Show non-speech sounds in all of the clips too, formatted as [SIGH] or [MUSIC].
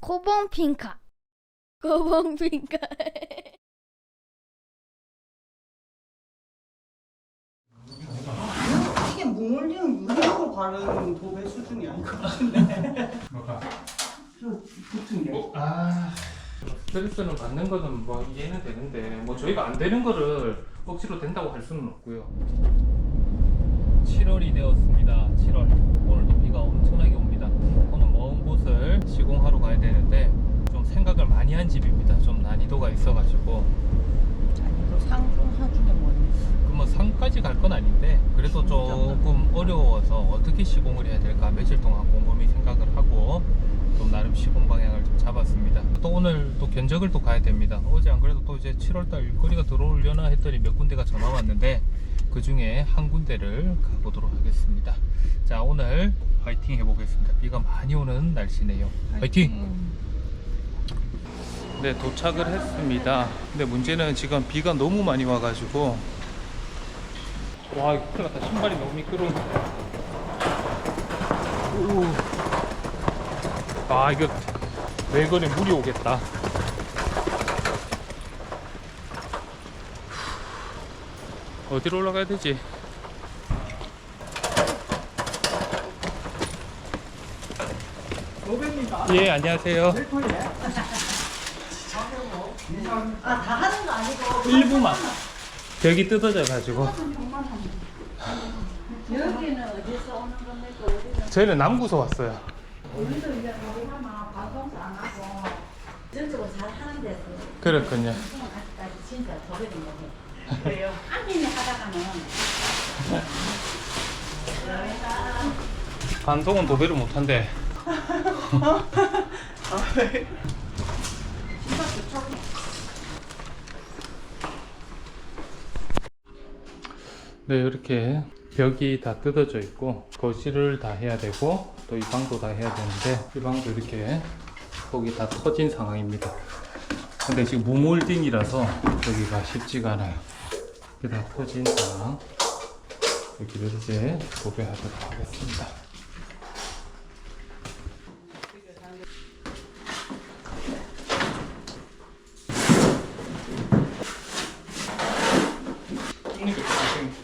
고봉핑카. 고봉핑카. [LAUGHS] 이게 몽골리는 유리하고 바른 도배 수준이 아닐 것 같은데. 뭐가? 저 붙은 게. 어? 아 스트레스는 받는 거는 뭐 이해는 되는데 뭐 저희가 안 되는 거를 억지로 된다고 할 수는 없고요 7월이 되었습니다 7월 오늘도 비가 엄청나게 옵니다 먼 곳을 시공하러 가야 되는데 좀 생각을 많이 한 집입니다 좀 난이도가 있어가지고 또 상중 하중에 뭐니? 그뭐 산까지 갈 건 아닌데 그래도 조금 어려워서 어떻게 시공을 해야 될까 며칠 동안 곰곰이 생각을 하고 좀 나름 시공 방향을 좀 잡았습니다. 또 오늘 또 견적을 또 가야 됩니다. 어제 안 그래도 또 이제 7월달 일거리가 들어오려나 했더니 몇 군데가 전화 왔는데 그 중에 한 군데를 가보도록 하겠습니다. 자 오늘 화이팅 해보겠습니다. 비가 많이 오는 날씨네요. 화이팅! 네 도착을 했습니다. 근데 문제는 지금 비가 너무 많이 와가지고 와 이거 큰일 났다 신발이 너무 미끄러운데 오. 아 이거 외건에 물이 오겠다 어디로 올라가야 되지? 예 안녕하세요. 아, 다 하는 거 아니고. 일부만. 벽이 뜯어져 가지고. 여기는 어디서 오는 겁니까? 우리는? 저희는 남구서 왔어요. 우리도 이제 우리가 방송도 안 하고 전적으로 잘 하는 데서. 그렇군요. 아직까지 진짜 도배된 거예요. 그래요? 하다가는 [LAUGHS] 반송은 도배를 못한대. [LAUGHS] 네 이렇게 벽이 다 뜯어져 있고 거실을 다 해야 되고 또 이 방도 다 해야 되는데 이 방도 이렇게 거기 다 터진 상황입니다. 근데 지금 무몰딩이라서 여기가 쉽지가 않아요 이게 다 터진 상황 여기를 이제 도배하도록 하겠습니다 그러니까 지금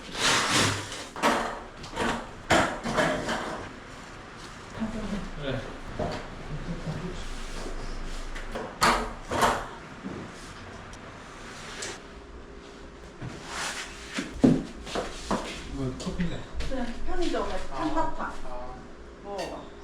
네. 뭐 커피인데? 편의점에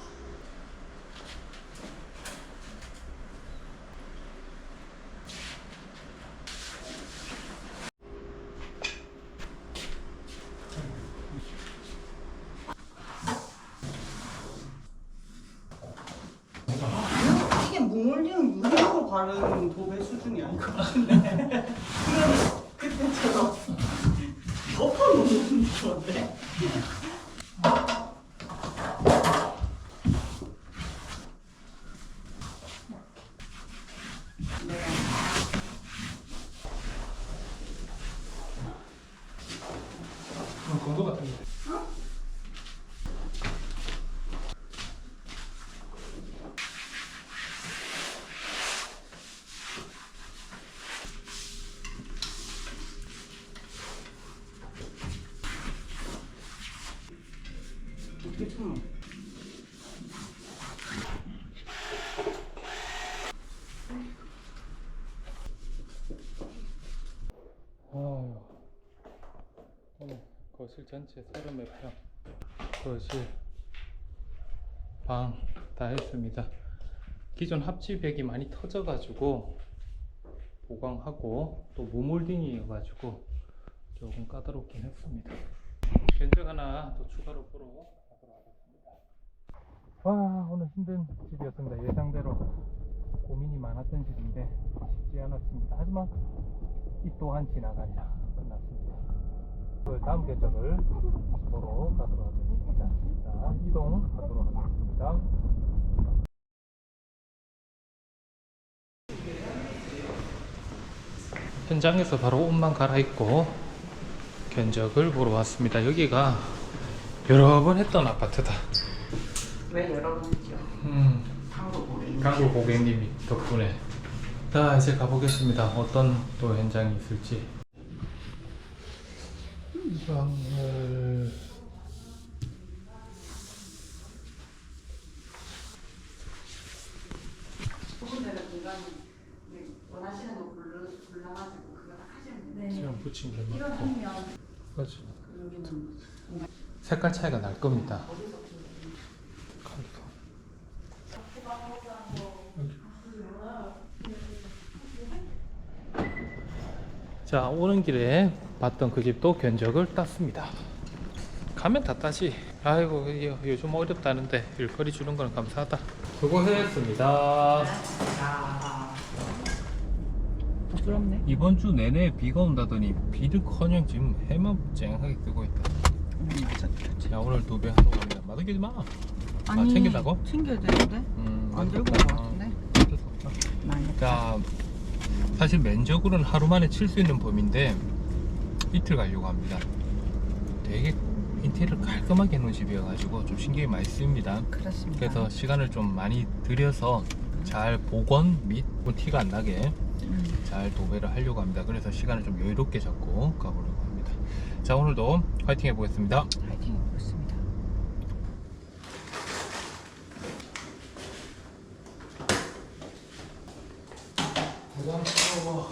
아유. 오늘 거실 전체 30몇 평. 거실, 방 다 했습니다. 기존 합지백이 많이 터져가지고 보강하고 또 모몰딩이어가지고 조금 까다롭긴 했습니다. 견적 하나 더 추가로 보러 와 오늘 힘든 집이었습니다. 예상대로 고민이 많았던 집인데 쉽지 않았습니다. 하지만 이 또한 지나가리라 끝났습니다. 그 다음 견적을 보러 가도록 하겠습니다. 자, 이동하도록 하겠습니다. 현장에서 바로 옷만 갈아입고 견적을 보러 왔습니다. 여기가 여러 번 했던 아파트다. 왜 여러분이죠? 음, 한국 모르는 단골 고객님이 덕분에. 자 이제 가보겠습니다. 어떤 또 현장이 있을지. 방을 부분들은 중간에 원하시는 거 불러, 불러가지고 그거 딱 하시면 돼요. 지금 붙인 게 이거 맞고 하면. 여기는 색깔 차이가 날 겁니다. 칼도. 자 오는 길에 봤던 그 집도 견적을 땄습니다. 가면 다 따지. 아이고 요즘 어렵다는데 일거리 주는 건 감사하다. 수고했습니다. 부끄럽네. 이번 주 내내 비가 온다더니 비를커녕 지금 해만 쨍하게 뜨고 있다. 자 오늘 두배 하러 갑니다. 마득이지 마 아, 챙긴다고? 챙겨야 되는데? 음, 안 들고 맞겠다. 온것 같은데? 자, 사실 면적으로는 하루 만에 칠 수 있는 범위인데 이틀 가려고 합니다. 되게 인테리어를 깔끔하게 해놓은 집이어가지고 좀 신경이 많이 쓰입니다. 그렇습니다. 그래서 시간을 좀 많이 들여서 잘 복원 및 티가 안 나게 음. 잘 도배를 하려고 합니다. 그래서 시간을 좀 여유롭게 잡고 가보려고 합니다. 자, 오늘도 화이팅 해보겠습니다. 파이팅 해보겠습니다. 부담스러워.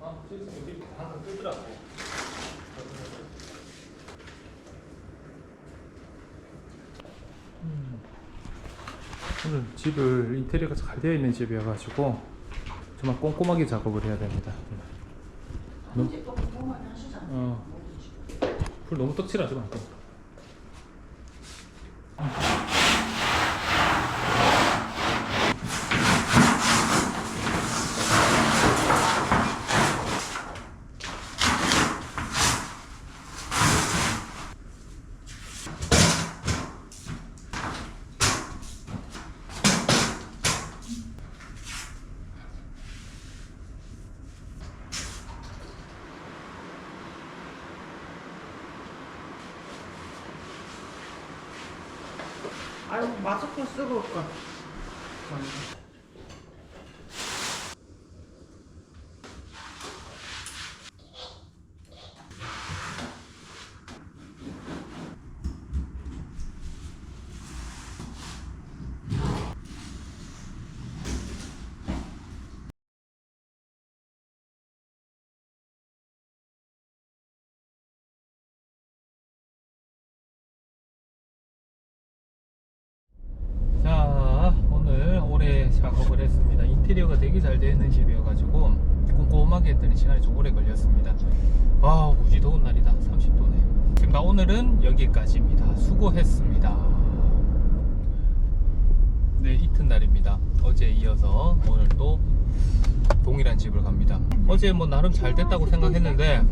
아, 지금 여기 방금 뜨더라고. 음. 오늘 집을 인테리어가 잘 되어 있는 집이어가지고 정말 꼼꼼하게 작업을 해야 됩니다. 너무, 하시잖아요. 어, 불 너무 떡칠하지 말고. 아이고 마스크 쓰고 올 걸. 자 오늘 올해 작업을 했습니다 인테리어가 되게 잘 되어 있는 집이어가지고 꼼꼼하게 했더니 시간이 좀 오래 걸렸습니다 아 무지 더운 날이다 30도네 지금 나 오늘은 여기까지입니다. 수고했습니다. 네 이튿날입니다. 어제 이어서 오늘 또 동일한 집을 갑니다. 어제 뭐 나름 잘 됐다고 생각했는데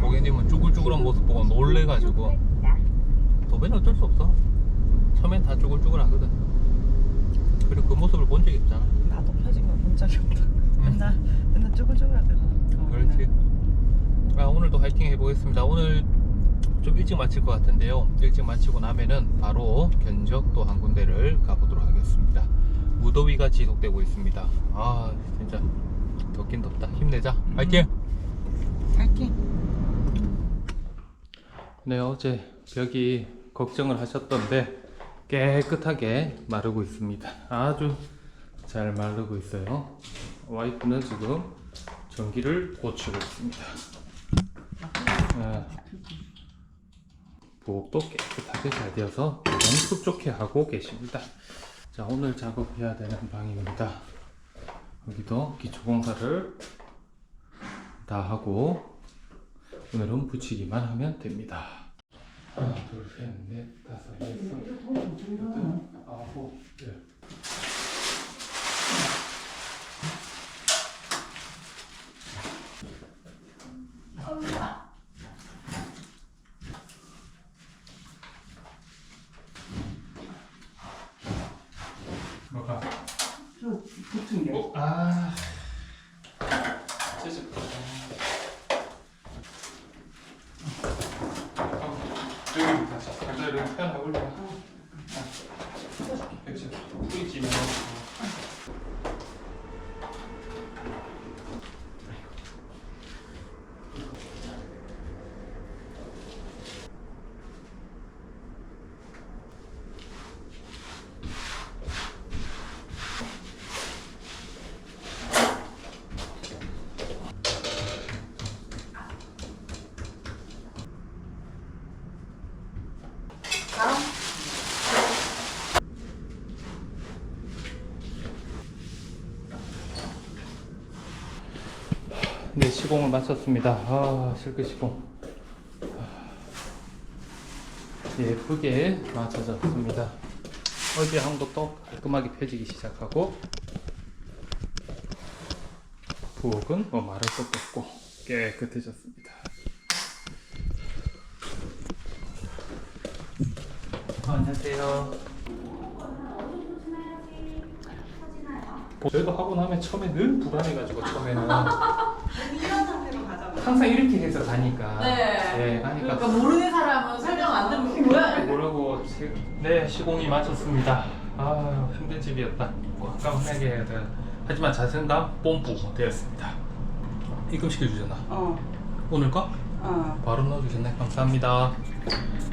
고객님은 쭈글쭈글한 모습 보고 놀래가지고 도배는 어쩔 수 없어. 처음엔 다 쭈글쭈글하거든. 그리고 그 모습을 본 적이 없잖아. 나도 펴진 거본 적이 없다. 맨날 맨날 쭈글쭈글하거든. 그렇지. 아, 오늘도 화이팅 해보겠습니다. 오늘 좀 일찍 마칠 것 같은데요. 일찍 마치고 나면은 바로 견적 또 한 군데를 가보도록 하겠습니다. 무더위가 지속되고 있습니다. 아 진짜 덥긴 덥다. 힘내자. 화이팅! 파이팅. 네 어제 벽이 걱정을 하셨던데 깨끗하게 마르고 있습니다. 아주 잘 마르고 있어요. 와이프는 지금 전기를 고치고 있습니다. 아, 부엌도 깨끗하게 잘 되어서 너무 흡족해 하고 계십니다 자 오늘 작업해야 되는 방입니다 여기도 기초공사를 다 하고 오늘은 붙이기만 하면 됩니다. 하나, 둘, 셋, 넷, 다섯, 여섯, 여덟, 아홉, 열. 뭐가? 저 붙은 게. 어, 아. 찢었다. 여기 다시 갈자리를 펴나 올려. 그렇지. 뿌리지면. 다음. 네, 시공을 마쳤습니다. 아, 실크 시공. 아, 예쁘게 맞춰졌습니다. 어제 한 것도 깔끔하게 펴지기 시작하고, 부엌은 뭐 말할 것도 없고, 깨끗해졌습니다. 아, 안녕하세요. 저희도 하고 나면 처음에 늘 불안해가지고 처음에는. [LAUGHS] 항상 이렇게 해서 가니까 네. 네 가니까 그러니까 모르는 사람은 설명 안 들으면 뭐야? 모르고 시- 네 시공이 마쳤습니다 아 힘든 집이었다 깜깜하게 해야 돼 하지만 자신감 뽐뿌 되었습니다 입금 시켜주셨나? 어. 오늘 거? 어. 바로 넣어주셨네 감사합니다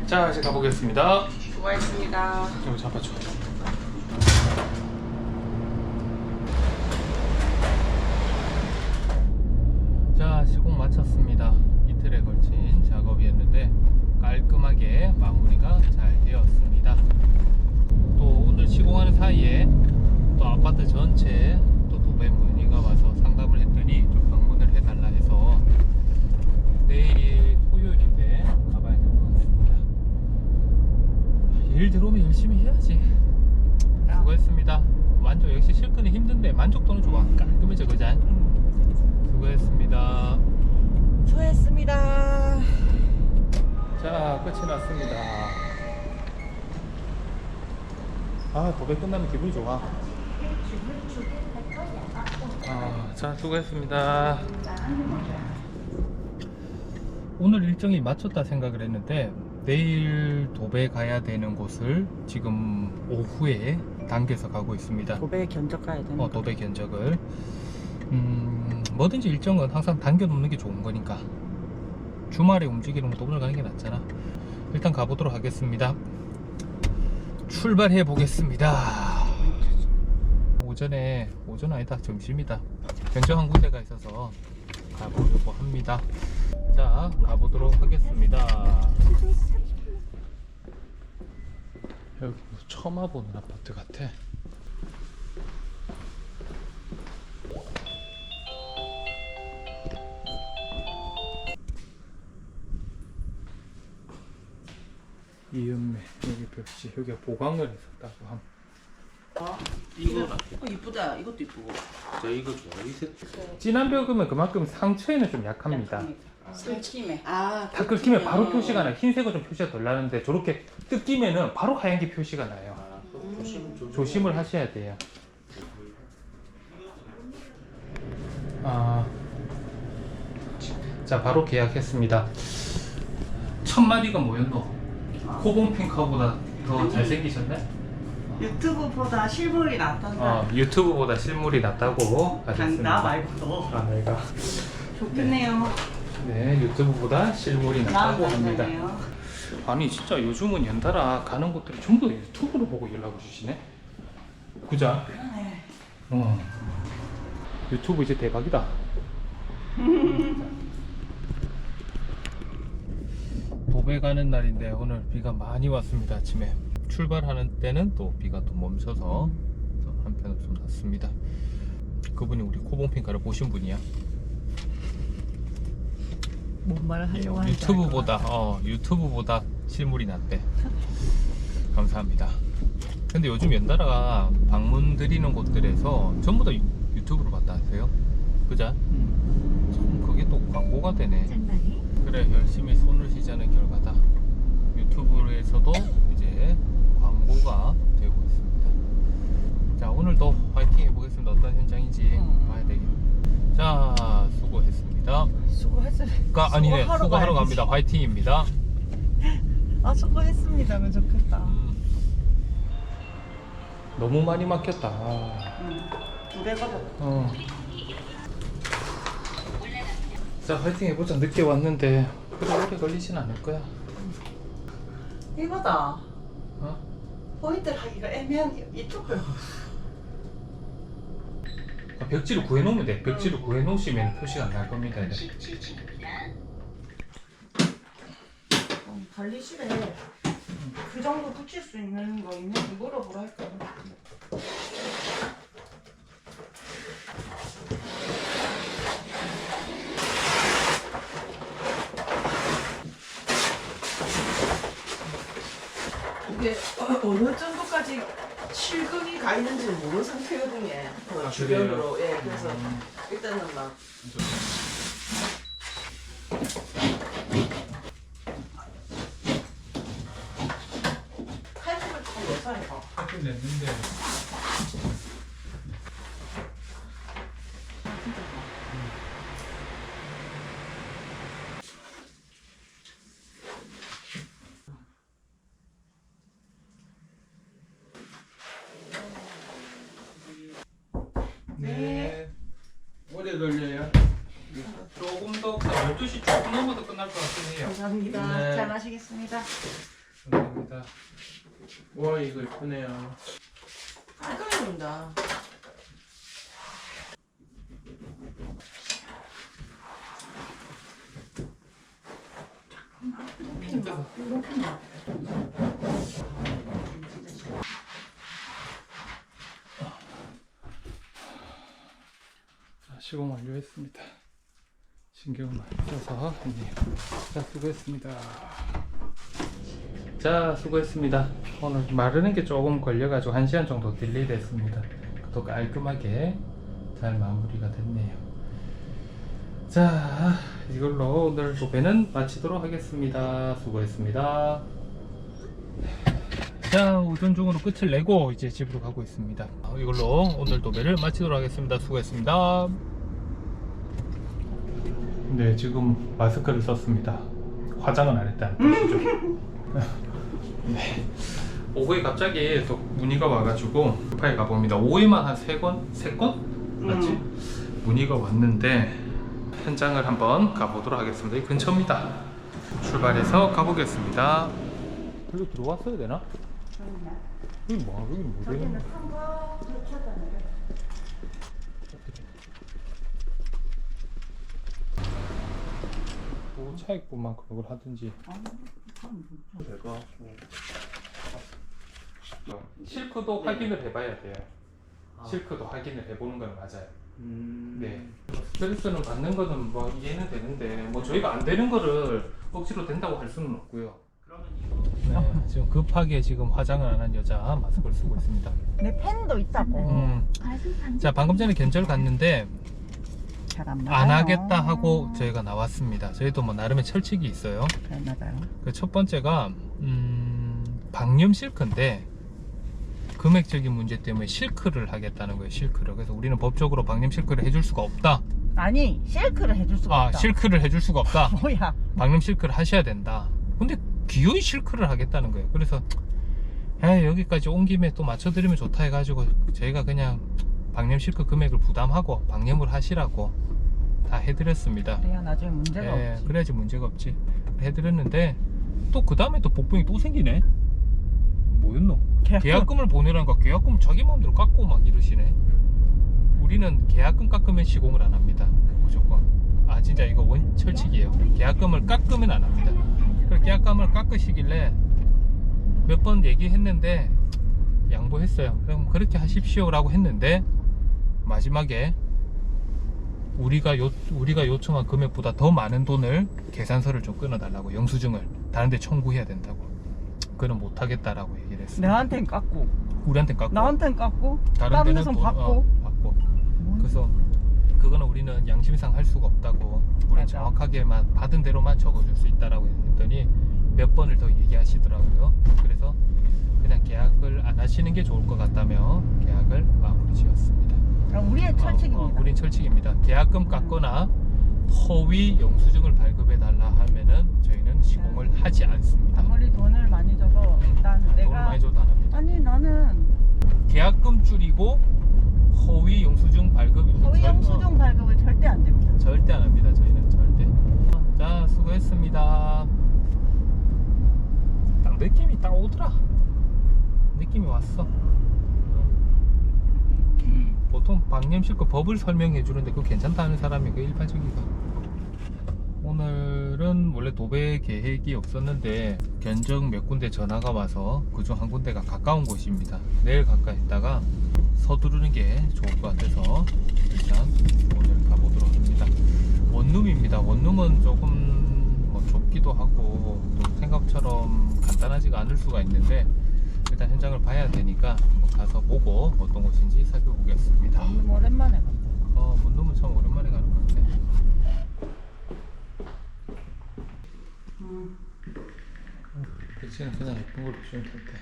자 이제 가보겠습니다 수고하셨습니다. 여기 잡아줘 자 시공 마쳤습니다 이틀에 걸친 작업이었는데 깔끔하게 마무리가 잘 되었습니다 또 오늘 시공하는 사이에 또 아파트 전체 또 도배 문의가 와서 상담을 했더니 좀 방문을 해달라 해서 내일이 토요일인데 가봐야 될 것 같습니다 일 들어오면 열심히 해야지. 수고했습니다. 만족 역시 실크는 힘든데 만족도는 좋아. 깔끔해져 그자. 수고했습니다. 수고했습니다. 자 끝이 났습니다. 아 도배 끝나면 기분이 좋아. 아, 자 수고했습니다. 오늘 일정이 맞췄다 생각을 했는데 내일 도배 가야 되는 곳을 지금 오후에 당겨서 가고 있습니다. 도배 견적 가야 되는 어, 도배 견적을 음, 뭐든지 일정은 항상 당겨 놓는 게 좋은 거니까. 주말에 움직이는 것도 오늘 가는 게 낫잖아. 일단 가보도록 하겠습니다. 출발해 보겠습니다. 오전에 오전 아니다. 점심이다. 견적 한 군데가 있어서 가보려고 합니다. 자 가보도록 하겠습니다. 여기 뭐 처음 와보는 아파트 같아 이은매 여기 벽지 여기가 보강을 했었다고 함 이거다. 어, 이쁘다. 이것도 이쁘고. 저 이거 좋아. 이 색. 진한 벽이면 그만큼 상처에는 좀 약합니다 설침에. 아, 다 긁히면 바로 표시가 나요 흰색은 좀 표시가 덜 나는데 저렇게 뜯기면은 바로 하얀 게 표시가 나요 아, 또 조심 조심. 조심을 하셔야 돼요 아, 자 바로 계약했습니다 첫 마디가 뭐였노? 코봉핑카보다 더 잘생기셨네? 유튜브보다 실물이 낫단다. 어, 유튜브보다 실물이 낫다고 하셨습니다 나 말고도 아, 내가 좋겠네요. 네 유튜브보다 실물이 낫다고 나 합니다. 아니 진짜 요즘은 연달아 가는 곳들이 전부 다 유튜브로 보고 연락을 주시네 그자? 네. 어 유튜브 이제 대박이다 [LAUGHS] 도배 가는 날인데 오늘 비가 많이 왔습니다 아침에 출발하는 때는 또 비가 또 멈춰서 또 한편으로 좀 났습니다 그분이 우리 코봉핑가를 보신 분이야 뭔 말을 하려고 하는지 유튜브보다 어 유튜브보다 실물이 낫대. 감사합니다. 근데 요즘 연달아가 방문 드리는 곳들에서 전부 다 유- 유튜브로 봤다 하세요. 그자? 참 그게 또 광고가 되네. 그래 열심히 손을 시자는 결과다. 유튜브에서도 이제 광고가 되고 있습니다. 자 오늘도 화이팅 해보겠습니다. 어떤 현장인지 음. 봐야 되겠. 자 수고했습니다. 수고했어요. 가 아니네 수고하러 수고하러. 갑니다. 화이팅입니다. 아 수고했습니다면 좋겠다. 음. 너무 많이 막혔다. 아. 두 배가 어. 자 화이팅 해보자. 늦게 왔는데 그래 오래 걸리진 않을 거야. 이거다. 어? 포인트를 하기가 애매한 이- 이쪽을. 아, 벽지를 구해놓으면 돼. 벽지를 구해놓으시면 표시가 안 날 겁니다. 이제. 어, 관리실에 그 정도 붙일 수 있는 거 있는지 물어보라 할까. 이게 어- 어느 정도까지 실금이 가 있는지 모르는 상태거든요. 그 아, 주변으로. 예, 그래서 음. 일단은 막 탈북을 좀 넣어서 해봐. 하긴 냈는데. 네. 오래 걸려요? 조금 더 12시 조금 넘어도 끝날 것 같긴 해요. 감사합니다. 네. 잘 마시겠습니다. 감사합니다. 와 이거 이쁘네요. 깔끔합니다. 자, 완료했습니다. 신경을 많이 써서. 자, 수고했습니다. 자, 수고했습니다. 오늘 마르는 게 조금 걸려가지고 1 시간 정도 딜레이 됐습니다. 또 깔끔하게 잘 마무리가 됐네요. 자, 이걸로 오늘 도배는 마치도록 하겠습니다. 수고했습니다. 자, 오전 중으로 끝을 내고 이제 집으로 가고 있습니다. 이걸로 오늘 도배를 마치도록 하겠습니다. 수고했습니다. 네, 지금 마스크를 썼습니다. 화장은 안 했다는 뜻이죠. [LAUGHS] 네. 오후에 갑자기 또 문의가 와가지고 급하게 가봅니다. 오후에만 한 세 건? 세 건? 맞지? 문의가 왔는데 현장을 한번 가보도록 하겠습니다. 이 근처입니다. 출발해서 가보겠습니다. 여기 들어왔어야 되나? 여기 뭐, 여기 뭐 되는 거야? 뭐 차익분만 그걸 하든지. 내가 실크도 확인을 해봐야 돼요. 실크도 확인을 해보는 건 맞아요. 음. 네. 스트레스는 받는 거는 뭐 이해는 되는데 뭐 저희가 안 되는 거를 억지로 된다고 할 수는 없고요. 네, 지금 급하게 지금 화장을 안 한 여자 마스크를 쓰고 있습니다. 내 펜도 있다고. 음. 자 방금 전에 견적 갔는데 잘안 안 하겠다 하고 저희가 나왔습니다. 저희도 뭐 나름의 철칙이 있어요. 그 첫 번째가 음, 방염 실크인데 금액적인 문제 때문에 실크를 하겠다는 거예요. 실크를. 그래서 우리는 법적으로 방염 실크를 해줄 수가 없다. 아니 실크를 해줄 수가 아 없다. 실크를 해줄 수가 없다. [LAUGHS] 뭐야? 방염 실크를 하셔야 된다. 근데 기어이 실크를 하겠다는 거예요. 그래서 에 여기까지 온 김에 또 맞춰드리면 좋다 해가지고 저희가 그냥 방염 실크 금액을 부담하고 방염을 하시라고 다 해드렸습니다. 그래야 나중에 문제가 예, 없지. 그래야지 문제가 없지. 해드렸는데 또 그 다음에 또 복병이 또 생기네. 뭐였노? 계약금. 계약금 을 보내라니까 계약금 자기 마음대로 깎고 막 이러시네. 우리는 계약금 깎으면 시공을 안 합니다. 무조건. 아 진짜 이거 원 철칙이에요. 계약금을 깎으면 안 합니다. 그 계약금을 깎으시길래 몇 번 얘기했는데 양보했어요. 그럼 그렇게 하십시오라고 했는데 마지막에 우리가 요 우리가 요청한 금액보다 더 많은 돈을 계산서를 좀 끊어달라고 영수증을 다른데 청구해야 된다고. 그는 못하겠다라고 얘기를 했어. 내한텐 깎고 우리한테 깎고 나한텐 깎고 다른 다른 데는 데선 돈, 받고 어, 받고. 그래서 그거는 우리는 양심상 할 수가 없다고. 우리는 맞아. 정확하게만 받은 대로만 적어줄 수 있다라고 했더니 몇 번을 더 얘기하시더라고요. 그래서 그냥 계약을 안 하시는 게 좋을 것 같다며 계약을 마무리 지었습니다. 그럼 우리의 철칙입니다. 어, 어, 우린 철칙입니다. 계약금 깎거나 허위 영수증을 발급해 달라 하면은 저희는 시공을 하지 않습니다. 아무리 돈을 많이 줘도 일단 돈을 내가 많이 줘도 안 합니다. 아니 나는 계약금 줄이고 허위 영수증 발급입니다. 허위 절- 영수증 발급을 절대 안 됩니다. 어, 절대 안 합니다. 저희는 절대. 자, 수고했습니다. 딱 느낌이 딱 오더라. 느낌이 왔어. [LAUGHS] 보통 방념실거 법을 설명해 주는데 그거 괜찮다는 사람이 그 일반적이가. 오늘은 원래 도배 계획이 없었는데 견적 몇 군데 전화가 와서 그중 한 군데가 가까운 곳입니다. 내일 가까이 있다가 서두르는 게 좋을 것 같아서 일단 오늘 가보도록 합니다. 원룸입니다. 원룸은 조금 뭐 좁기도 하고 또 생각처럼 간단하지가 않을 수가 있는데 일단 현장을 봐야 되니까 한번 가서 보고 어떤 곳인지 살펴보겠습니다. 너무 오랜만에 봤다. 어, 원룸은 참 오랜만에 가는 것 같네. 음. 그치는 그냥 예쁜 걸로 주면 될 때.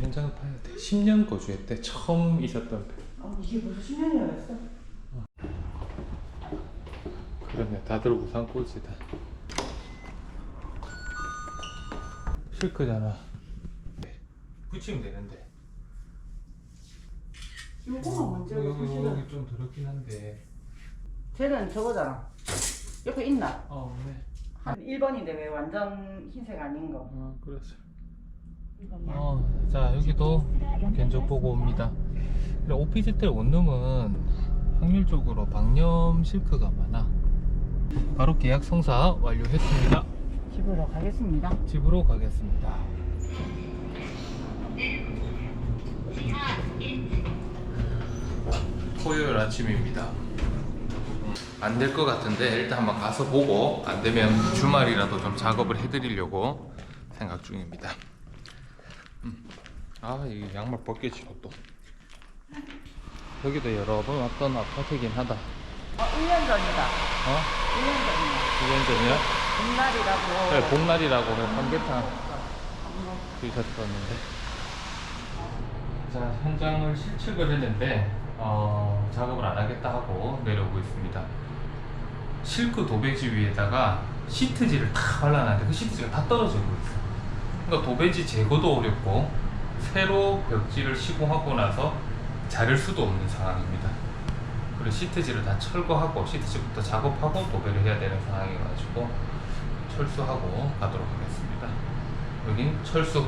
현장을 봐야 돼. 10년 거주했대. 처음 있었던 데. 아, 이게 벌써 10년이나 됐어? 그러네. 다들 우산 꽂이다. 실크잖아. 붙이면 되는데. 요거만 먼저 여기, 사실은 여기 좀 더럽긴 한데. 쟤는 저거잖아. 옆에 있나? 어, 네. 한 1번인데 왜 완전 흰색 아닌 거? 어, 그렇죠. 1번만. 어, 자 여기도 견적 보고 옵니다. 그래, 오피스텔 원룸은 확률적으로 방염 실크가 많아. 바로 계약 성사 완료했습니다. 집으로 가겠습니다. 집으로 가겠습니다. 토요일 아침입니다. 안 될 것 같은데 일단 한번 가서 보고 안 되면 주말이라도 좀 작업을 해드리려고 생각 중입니다. 음. 아, 이 양말 벗겨지고 또. 여기도 여러 번 왔던 아파트긴 하다. 아, 1년 전이다. 어? 1년 전이야. 1년 전이야? 봄날이라고. 네, 복날이라고 삼계탕 드셨었는데. 자, 현장을 실측을 했는데, 어, 작업을 안 하겠다 하고 내려오고 있습니다. 실크 도배지 위에다가 시트지를 다 발라놨는데 그 시트지가 다 떨어지고 있어. 그러니까 도배지 제거도 어렵고, 새로 벽지를 시공하고 나서 자를 수도 없는 상황입니다. 그리고 시트지를 다 철거하고, 시트지부터 작업하고 도배를 해야 되는 상황이어가지고, 철수하고 가도록 하겠습니다. 여긴 철수